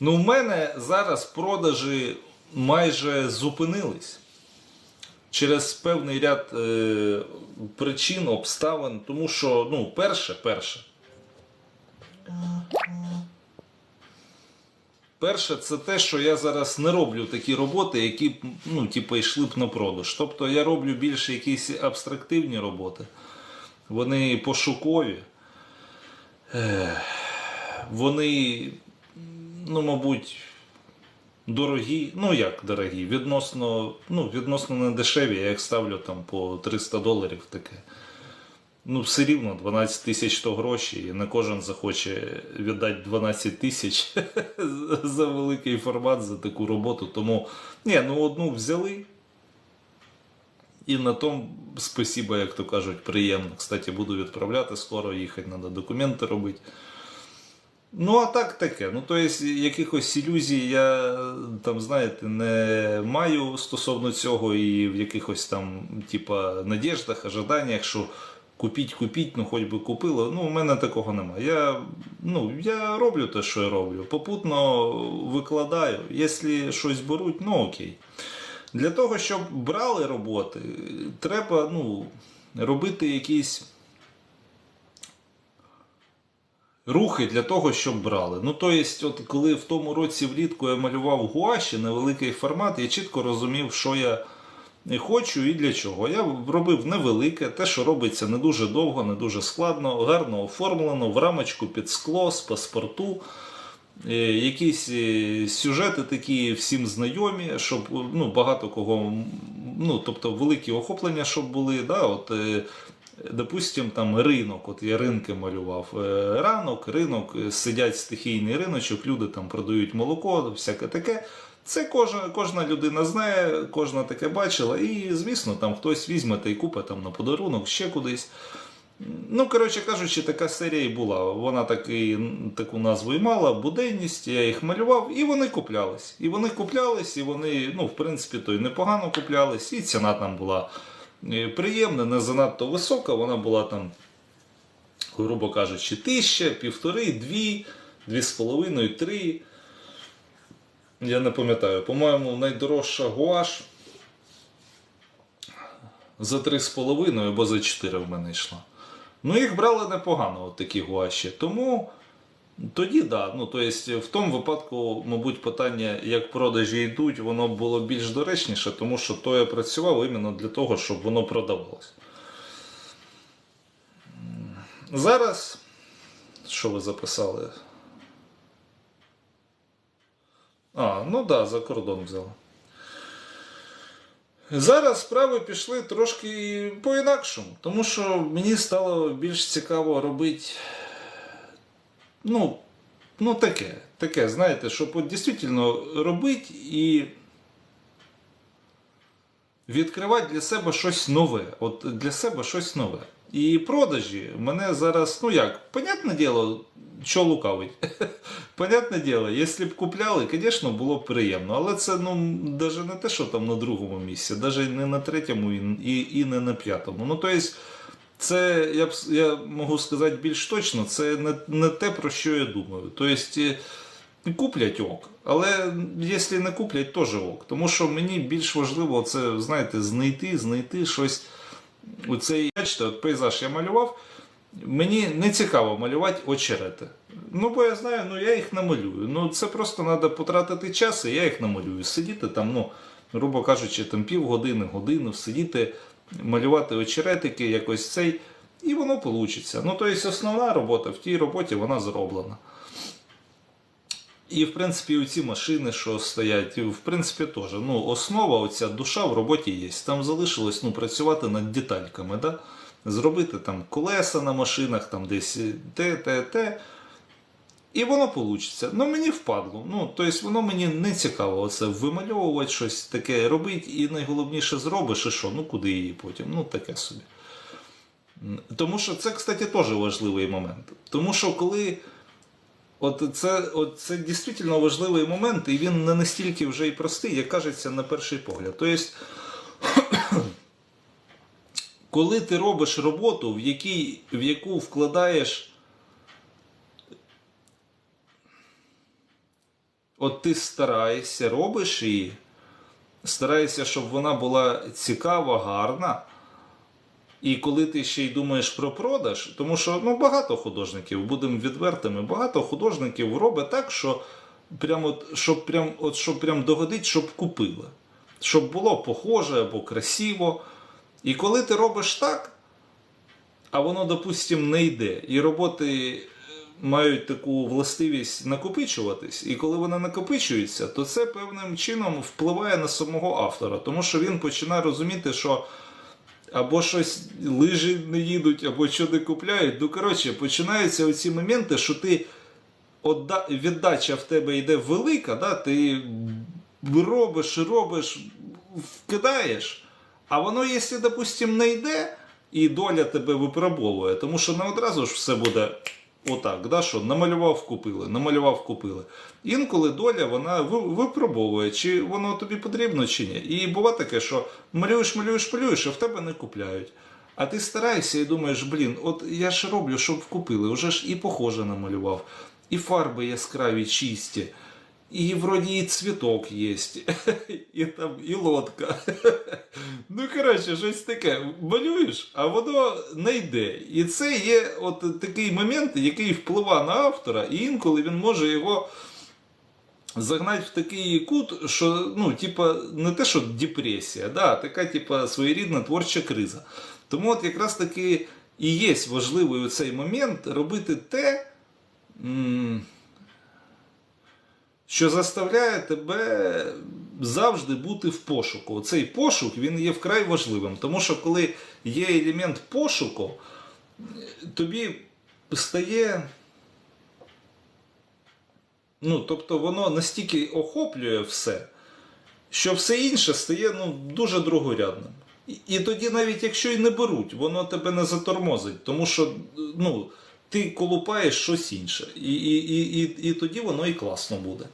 Ну, в мене зараз продажі майже зупинились через певний ряд е, причин, обставин. Тому що, ну, перше, перше. Перше, це те, що я зараз не роблю такі роботи, які ну, типу, йшли б на продаж. Тобто я роблю більше якісь абстрактивні роботи. Вони пошукові. Е, Вони, ну, мабуть, дорогі. Ну, як дорогі? Відносно, ну, відносно не дешеві. Я їх ставлю там по 300 доларів таке. Ну, все рівно 12 тисяч то гроші, і не кожен захоче віддати 12 тисяч за великий формат, за таку роботу. Тому, ні, ну одну взяли. І на тому спасіба, як то кажуть, приємно. Кстати, буду відправляти скоро, їхати, треба документи робити. Ну, а так таке. Ну, тобто, якихось ілюзій я там, знаєте, не маю стосовно цього, і в якихось там, типа, надіждах, ожиданнях, що купіть, купіть, ну хоч би купило. Ну, у мене такого немає. Я, ну, я роблю те, що я роблю. Попутно викладаю. Якщо щось беруть, ну окей. Для того, щоб брали роботи, треба ну, робити якісь рухи для того, щоб брали. Ну, то от коли в тому році влітку я малював гуаші невеликий формат, я чітко розумів, що я хочу і для чого. Я робив невелике, те, що робиться не дуже довго, не дуже складно, гарно оформлено, в рамочку під скло, з паспорту. Е, Якісь е, сюжети такі всім знайомі, щоб ну, багато кого, ну, тобто великі охоплення, щоб були. Да, от, е, Допустим, там ринок, от я ринки малював. Е, Ранок, ринок, е, сидять стихійний риночок, люди там продають молоко, всяке таке. Це кожна, кожна людина знає, кожна таке бачила, і звісно, там хтось візьме та й купить там на подарунок, ще кудись. Ну, коротше кажучи, така серія і була. Вона таки, таку назву і мала, буденність, я їх малював, і вони куплялись. І вони куплялись, і вони, ну, в принципі, то й непогано куплялись, і ціна там була приємна, не занадто висока, вона була там, грубо кажучи, тисяча, півтори, дві, дві з половиною, три. Я не пам'ятаю, по-моєму, найдорожча гуаш за 3,5 або за 4 в мене йшла. Ну, їх брали непогано, от такі гуаші. Тому тоді да. Ну, то есть, в тому випадку, мабуть, питання, як продажі йдуть, воно було більш доречніше, тому що то я працював іменно для того, щоб воно продавалось. Зараз, що ви записали? А, ну да, за кордон взяла. Зараз справи пішли трошки по-інакшому, тому що мені стало більш цікаво робити. Ну, ну таке, таке, знаєте, щоб от дійсно робити і відкривати для себе щось нове. От для себе щось нове. І продажі мене зараз, ну як, понятне діло, що лукавить. Понятне діло, якщо б купляли, звісно, було б приємно. Але це ну, навіть не те, що там на другому місці, навіть не на третьому і, і, не на п'ятому. Ну, тобто, це я б я можу сказати більш точно, це не, не те, про що я думаю. Тобто, е, куплять ок. Але якщо не куплять, теж ок. Тому що мені більш важливо це, знаєте, знайти, знайти щось. Оцей, бачите, от пейзаж я малював. Мені не цікаво малювати очерети. Ну, бо я знаю, ну я їх намалюю. Ну, це просто треба потратити час, і я їх намалюю. Сидіти там, ну, грубо кажучи, там півгодини, годину, сидіти, малювати очеретики, якось цей, і воно вийде. Ну, тобто основна робота в тій роботі вона зроблена. І, в принципі, ці машини, що стоять, в принципі, теж. Ну, основа, оця душа в роботі є. Там залишилось ну, працювати над детальками, да? зробити там колеса на машинах, там десь те, те, те. І воно вийде. Ну, мені впадло. Ну, тобто воно мені не цікаво оце вимальовувати щось таке робити, і найголовніше зробиш, і що? Ну, куди її потім? Ну, таке собі. Тому що це, кстати, теж важливий момент. Тому що коли. От це, от це дійсно важливий момент, і він не настільки вже і простий, як кажеться на перший погляд. Тобто, коли ти робиш роботу, в, якій, в яку вкладаєш от ти стараєшся, робиш її, стараєшся, щоб вона була цікава, гарна. І коли ти ще й думаєш про продаж, тому що ну, багато художників, будемо відвертими, багато художників робить так, що прям от, щоб прям, от, щоб прям догодить, щоб купили. Щоб було похоже або красиво. І коли ти робиш так, а воно, допустим, не йде, і роботи мають таку властивість накопичуватись, і коли вони накопичуються, то це певним чином впливає на самого автора, тому що він починає розуміти, що або щось лижі не їдуть, або що не купляють. Ну, коротше, починаються оці моменти, що ти отда... віддача в тебе йде велика, да? ти робиш, робиш, вкидаєш, а воно, якщо, допустим, не йде, і доля тебе випробовує, тому що не одразу ж все буде отак, да? що намалював, купили, намалював, купили. Інколи доля вона випробовує, чи воно тобі потрібно, чи ні. І буває таке, що малюєш, малюєш, малюєш, а в тебе не купляють. А ти стараєшся і думаєш, блін, от я ж роблю, щоб купили, Уже ж і похоже намалював, і фарби яскраві, чисті, і вроді і цвіток є, і там і лодка. Ну, коротше, щось таке. Малюєш, а воно не йде. І це є от такий момент, який впливає на автора, і інколи він може його загнати в такий кут, що ну, типа, не те, що депресія, да, така, типа, своєрідна творча криза. Тому от якраз таки і є важливий у цей момент робити те, м, що заставляє тебе завжди бути в пошуку. Цей пошук він є вкрай важливим, тому що коли є елемент пошуку, тобі стає. Ну, тобто воно настільки охоплює все, що все інше стає ну, дуже другорядним. І, і тоді, навіть якщо і не беруть, воно тебе не затормозить, тому що ну, ти колупаєш щось інше. І, і, і, і, і тоді воно і класно буде.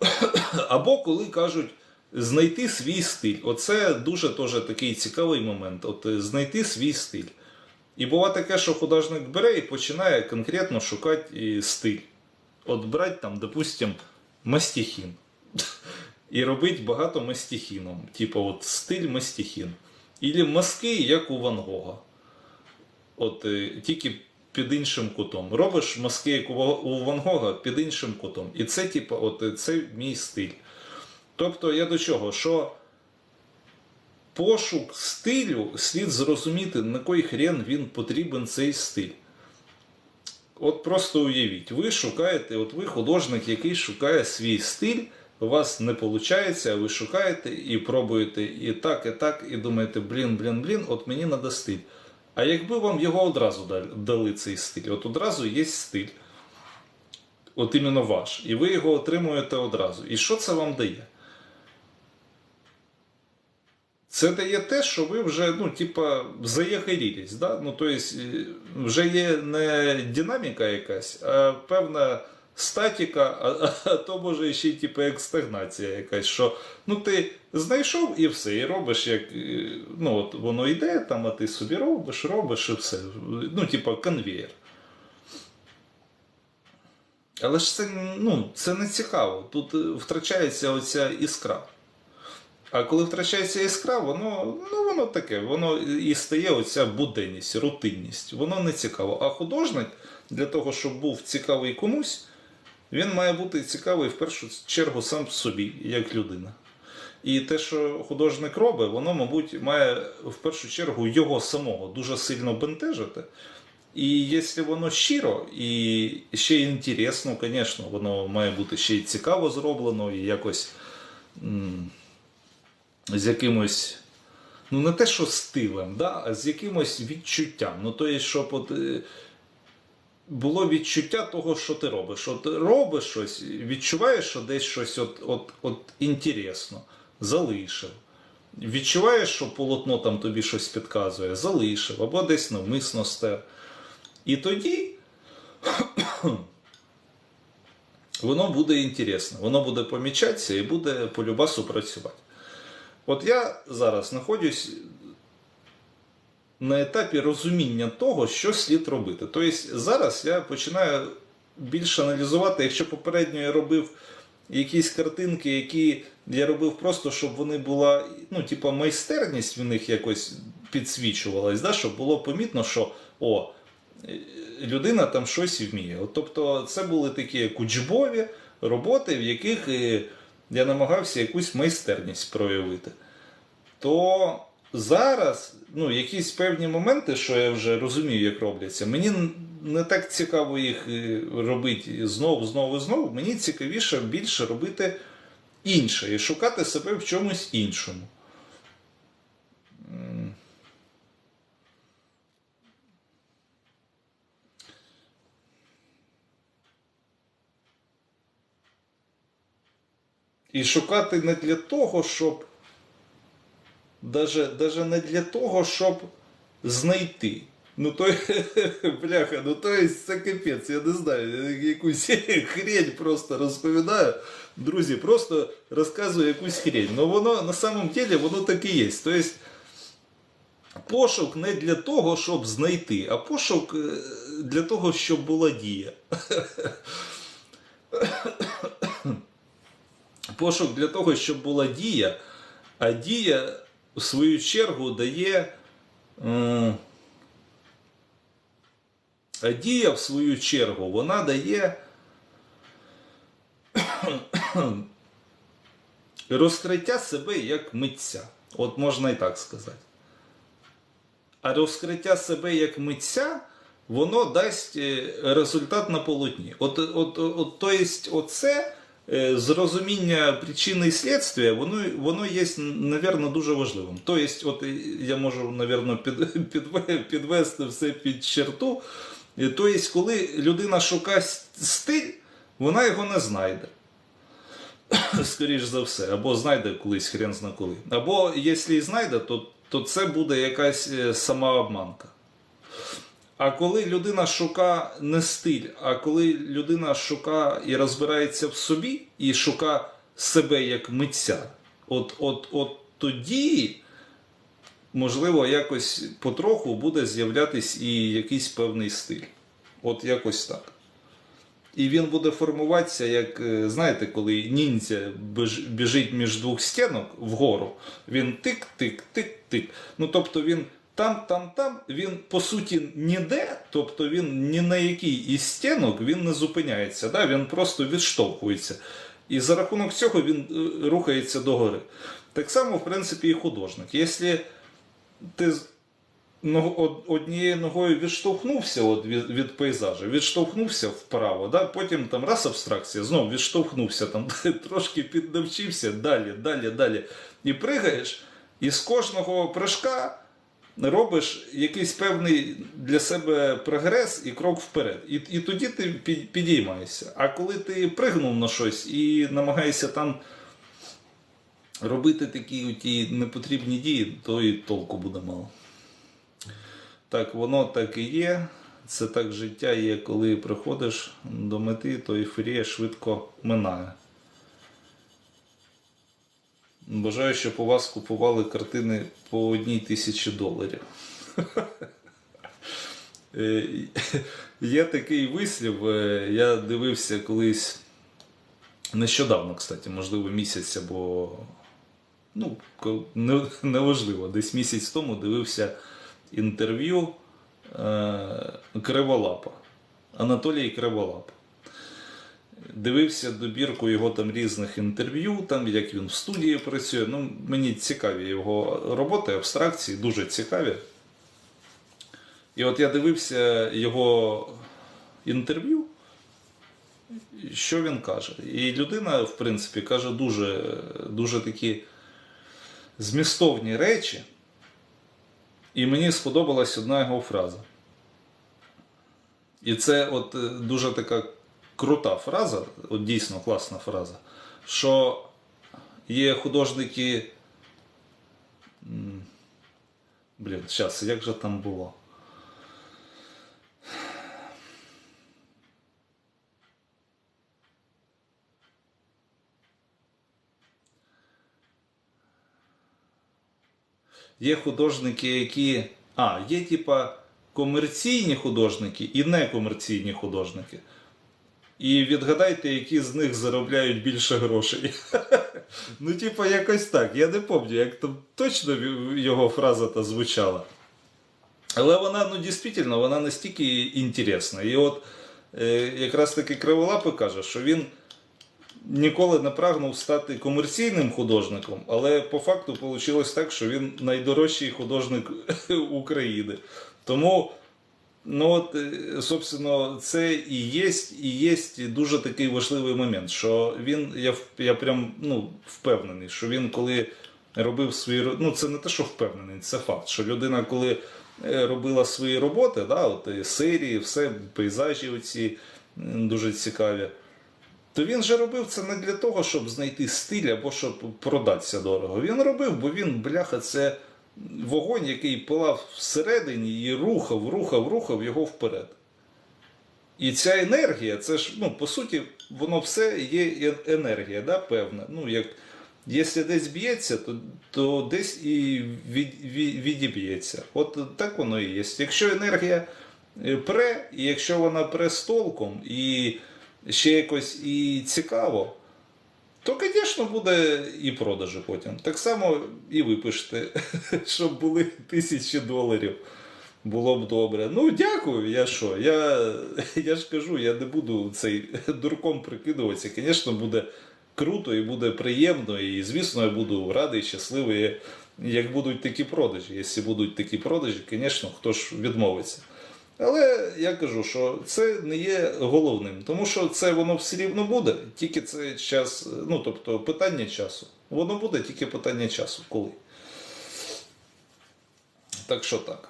Або коли кажуть знайти свій стиль. Оце дуже теж такий цікавий момент. От е, знайти свій стиль. І буває таке, що художник бере і починає конкретно шукати стиль. От брати там, допустим, мастихін. І робить багато мастихіном. Типу, от стиль мастихін. Ілі маски, як у Ван Гога. От е, тільки під іншим кутом. Робиш маски, у Ва- Ван Гога, під іншим кутом. І це, типу, от це мій стиль. Тобто я до чого? Що пошук стилю слід зрозуміти, на кой хрен він потрібен цей стиль. От просто уявіть, ви шукаєте, от ви художник, який шукає свій стиль, у вас не виходить, а ви шукаєте і пробуєте і так, і так, і думаєте, блін, блін, блін, от мені треба стиль. А якби вам його одразу дали, цей стиль, от одразу є стиль, от іменно ваш, і ви його отримуєте одразу. І що це вам дає? Це дає те, що ви вже, ну, типа, заягорілись, да? ну, тобто, вже є не динаміка якась, а певна статіка, а, а, то може ще типу, як стагнація якась, що ну, ти знайшов і все, і робиш, як е, ну, от воно йде, там, а ти собі робиш, робиш і все. Ну, типа, конвейер. Але ж це, ну, це не цікаво. Тут е, втрачається оця іскра. А коли втрачається іскра, воно, ну, воно таке, воно і стає оця буденність, рутинність. Воно не цікаво. А художник для того, щоб був цікавий комусь, він має бути цікавий в першу чергу сам собі, як людина. І те, що художник робить, воно, мабуть, має в першу чергу його самого дуже сильно бентежити. І якщо воно щиро і ще й інтересно, звісно, воно має бути ще й цікаво зроблено, і якось м, з якимось, ну не те, що стилем, да, а з якимось відчуттям. Ну, то є, щоб от, е, було відчуття того, що ти робиш. От робиш щось, відчуваєш, що десь щось от, от, от інтересно, залишив. Відчуваєш, що полотно там тобі щось підказує, залишив, або десь навмисно стер. І тоді воно буде інтересно, воно буде помічатися і буде полюбасу працювати. От я зараз знаходжусь на етапі розуміння того, що слід робити. Тобто зараз я починаю більше аналізувати, якщо попередньо я робив якісь картинки, які я робив просто, щоб вони була, ну, типа, майстерність в них якось підсвічувалась, да, щоб було помітно, що о, е, людина там щось вміє. От, тобто, це були такі кучбові роботи, в яких е, я намагався якусь майстерність проявити. То зараз, ну, якісь певні моменти, що я вже розумію, як робляться, мені не так цікаво їх е, робити знову, знову, знову. Мені цікавіше більше робити інше і шукати себе в чомусь іншому. І шукати не для того, щоб даже, даже не для того, щоб знайти. Ну то бляха, ну то є це капець, я не знаю, якусь хрень просто розповідаю. Друзі, просто розказую якусь хрень. Ну воно на самом деле воно так і є. Тобто пошук не для того, щоб знайти, а пошук е, для того, щоб була дія. Пошук для того, щоб була дія, а дія, в свою чергу, дає. А дія, в свою чергу, вона дає розкриття себе як митця. От можна і так сказати. А розкриття себе як митця, воно дасть е, результат на полотні. От, от, от, то есть, оце е, зрозуміння причини і слідства, воно, воно є, напевно, дуже важливим. Тобто, от е, я можу, напевно, під, підве- підвести все під черту. Е, Тобто, коли людина шукає стиль, вона його не знайде. Скоріш за все, або знайде колись хрен зна коли. Або якщо і знайде, то, то це буде якась е, самообманка. А коли людина шукає не стиль, а коли людина шукає і розбирається в собі, і шукає себе як митця, от, от, от тоді, можливо, якось потроху буде з'являтись і якийсь певний стиль. От якось так. І він буде формуватися, як е, знаєте, коли ніндзя біжить між двох стінок вгору, він тик-тик-тик-тик. Ну тобто він там, там, там, він по суті ніде, тобто він ні на якій із стінок він не зупиняється, да? він просто відштовхується. І за рахунок цього він е, рухається догори. Так само, в принципі, і художник. Якщо ти однією ногою відштовхнувся от від, від пейзажу, відштовхнувся вправо, да? потім там раз абстракція, знову відштовхнувся, там, трошки піднавчився, далі, далі, далі. І пригаєш, і з кожного прыжка робиш якийсь певний для себе прогрес і крок вперед. І, і тоді ти підіймаєшся. А коли ти пригнув на щось і намагаєшся там робити такі ті непотрібні дії, то і толку буде мало. Так, воно так і є. Це так життя є, коли приходиш до мети, то ейфорія швидко минає. Бажаю, щоб у вас купували картини по одній тисячі доларів. Е, Є такий вислів, е, я дивився колись нещодавно, кстати, можливо, місяць або ну, неважливо, десь місяць тому дивився інтерв'ю е, Криволапа. Анатолій Криволап. Дивився добірку його там різних інтерв'ю, там як він в студії працює. Ну, мені цікаві його роботи, абстракції, дуже цікаві. І от я дивився його інтерв'ю, що він каже. І людина, в принципі, каже дуже, дуже такі змістовні речі. І мені сподобалась одна його фраза. І це от е, дуже така крута фраза, от дійсно класна фраза, що є художники. Блін, зараз, як же там було? Є художники, які. А, є типа комерційні художники і некомерційні художники. і відгадайте, які з них заробляють більше грошей. ну, типа, якось так. Я не пам'ятаю, як там точно його фраза та звучала. Але вона, ну, дійсно, вона настільки інтересна. І от е, якраз таки Криволапи каже, що він ніколи не прагнув стати комерційним художником, але по факту вийшло так, що він найдорожчий художник України. Тому, ну от, е, собственно, це і є, і є дуже такий важливий момент, що він, я, я прям ну, впевнений, що він коли робив свої ну це не те, що впевнений, це факт, що людина, коли е, робила свої роботи, да, от, серії, все, пейзажі оці дуже цікаві. То він же робив це не для того, щоб знайти стиль або щоб продатися дорого. Він робив, бо він, бляха, це вогонь, який пилав всередині і рухав, рухав, рухав його вперед. І ця енергія, це ж, ну, по суті, воно все є енергія, да, певна. Ну, як, якщо десь б'ється, то, то десь і від, від, відіб'ється. От так воно і є. Якщо енергія е, пре, і якщо вона пре з толком, і ще якось і цікаво, то, звісно, буде і продажі потім. Так само і ви пишете, щоб були тисячі доларів. Було б добре. Ну, дякую, я що? Я, я ж кажу, я не буду цей дурком прикидуватися. Звісно, буде круто і буде приємно. І, звісно, я буду радий, щасливий, як будуть такі продажі. Якщо будуть такі продажі, звісно, хто ж відмовиться. Але я кажу, що це не є головним, тому що це воно все рівно буде, тільки це час, ну тобто питання часу. Воно буде тільки питання часу, коли. Так що так.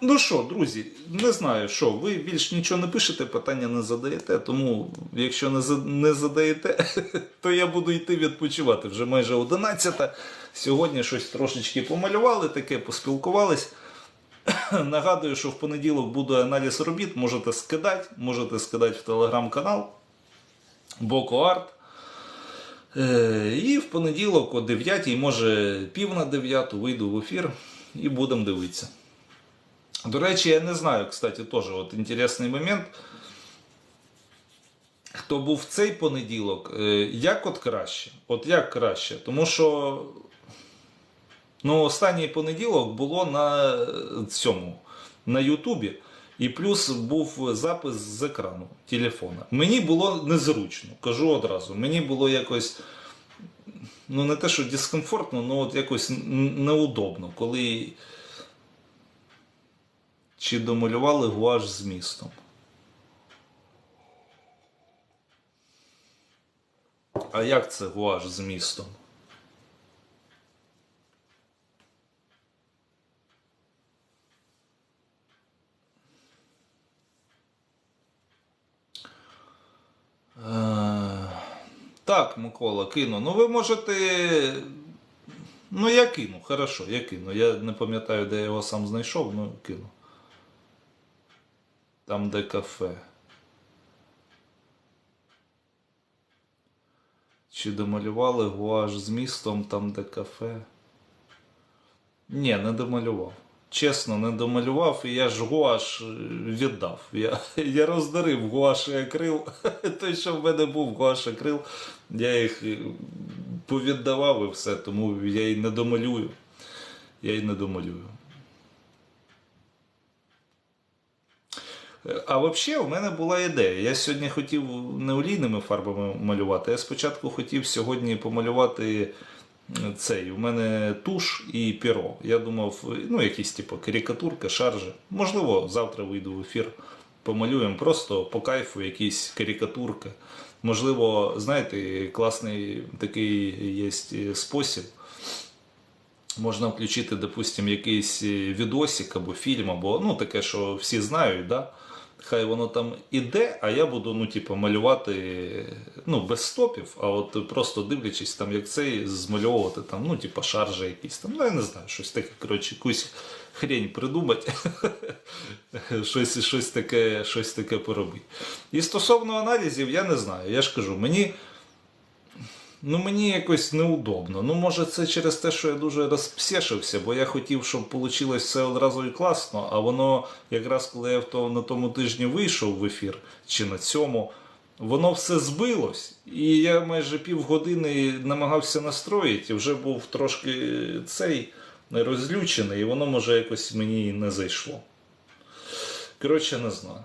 Ну що, друзі, не знаю, що, ви більш нічого не пишете, питання не задаєте, тому якщо не, не задаєте, то я буду йти відпочивати. Вже майже 11. Сьогодні щось трошечки помалювали, таке поспілкувались. Нагадую, що в понеділок буде аналіз робіт. Можете скидати, можете скидати в телеграм-канал Боко Арт. Е, І в понеділок о 9, може пів на 9 вийду в ефір і будемо дивитися. До речі, я не знаю, кстати, теж от інтересний момент. Хто був в цей понеділок, е, як от краще? От як краще? Тому що Ну, останній понеділок було на е, цьому, на Ютубі, і плюс був запис з екрану телефона. Мені було незручно, кажу одразу. Мені було якось, ну не те, що дискомфортно, але от якось неудобно, коли чи домалювали гуаш з містом. А як це гуаш з містом? Так, Микола, кину. Ну ви можете. Ну, я кину, хорошо, я кину. Я не пам'ятаю, де я його сам знайшов, ну кину. Там, де кафе. Чи домалювали гуаш з містом там, де кафе? Ні, не домалював. Чесно, не домалював, і я ж гуаш віддав. Я, я роздарив гуаш і акрил. Той, що в мене був гуаш акрил, я їх повіддавав і все, тому я й не домалюю. Я й не домалюю. Е, А взагалі, у мене була ідея. Я сьогодні хотів не олійними фарбами малювати. Я спочатку хотів сьогодні помалювати цей. У мене туш і піро. Я думав, ну, якісь типу карикатурки, шаржі. Можливо, завтра вийду в ефір. Помалюємо просто по кайфу якісь карикатурки. Можливо, знаєте, класний такий є спосіб. Можна включити, допустим, якийсь е, відосик або фільм, або ну таке, що всі знають, да? Хай воно там іде, а я буду ну, типу, малювати ну, без стопів, а от просто дивлячись, там, як цей, змальовувати там, ну, типу, шаржі якісь там. Ну, я не знаю, щось таке, коротше, якусь хрень придумати, щось, щось, таке, щось таке поробити. І стосовно аналізів, я не знаю. Я ж кажу, мені. Ну мені якось неудобно. Ну, може, це через те, що я дуже розпсєшився, бо я хотів, щоб вийшло все одразу і класно. А воно, якраз коли я то, на тому тижні вийшов в ефір чи на цьому, воно все збилось. І я майже півгодини намагався настроїти, вже був трошки цей розлючений, і воно може якось мені не зайшло. Коротше, не знаю.